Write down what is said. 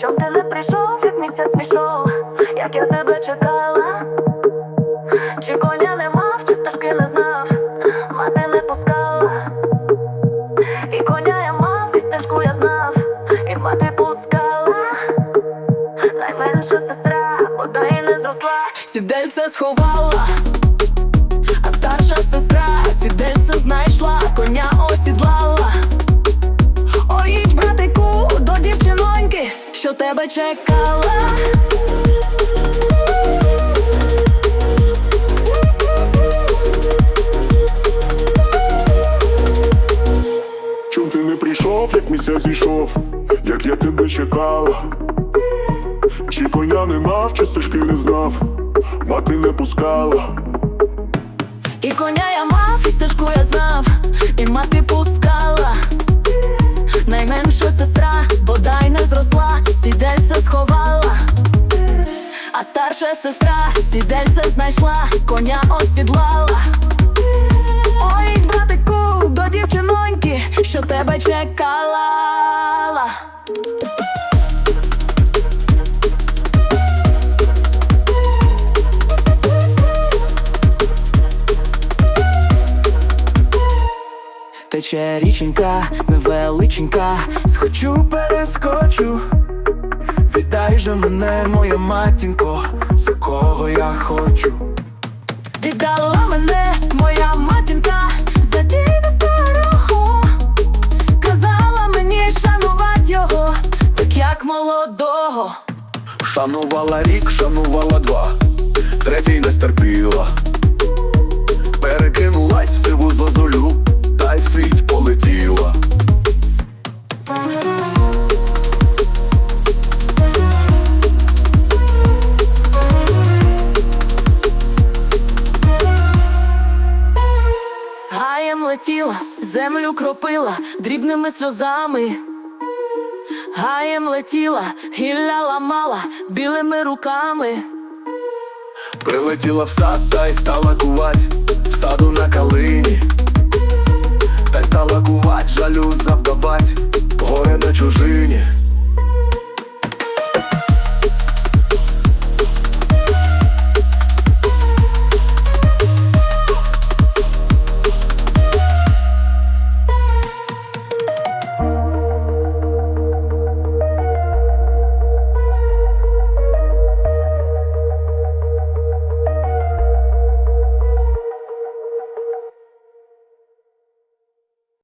Чом ти не прийшов, як місяць пішов, як я тебе чекала, чи коня не мав, чи стежки не знав, мати не пускала, і коня я мав, і стежку я знав, і мати пускала, найменша сестра, бодай не зросла, сідельце сховала, а старша сестра сідельце знайшла, коня осідлала. Тебе чекала. Чом ти не прийшов, як місяць зійшов, як я тебе чекала, чи коня не мав, чи стежки не знав, мати не пускала. І коня я мав, і стежку я знав, і мати пускала. Старша сестра сідельце знайшла, коня осідлала. Ой, братику, до дівчиноньки, що тебе чекала. Тече річенька, невеличенька, схочу, перескочу. Віддай же мене, моя матінко, за кого я хочу. Віддала мене моя матінка за діда старого. Казала мені шанувати його, так як молодого. Шанувала рік, шанувала два, летіла, землю кропила дрібними сльозами. Гаєм летіла, гілля ламала білими руками. Прилетіла в сад та й стала кувать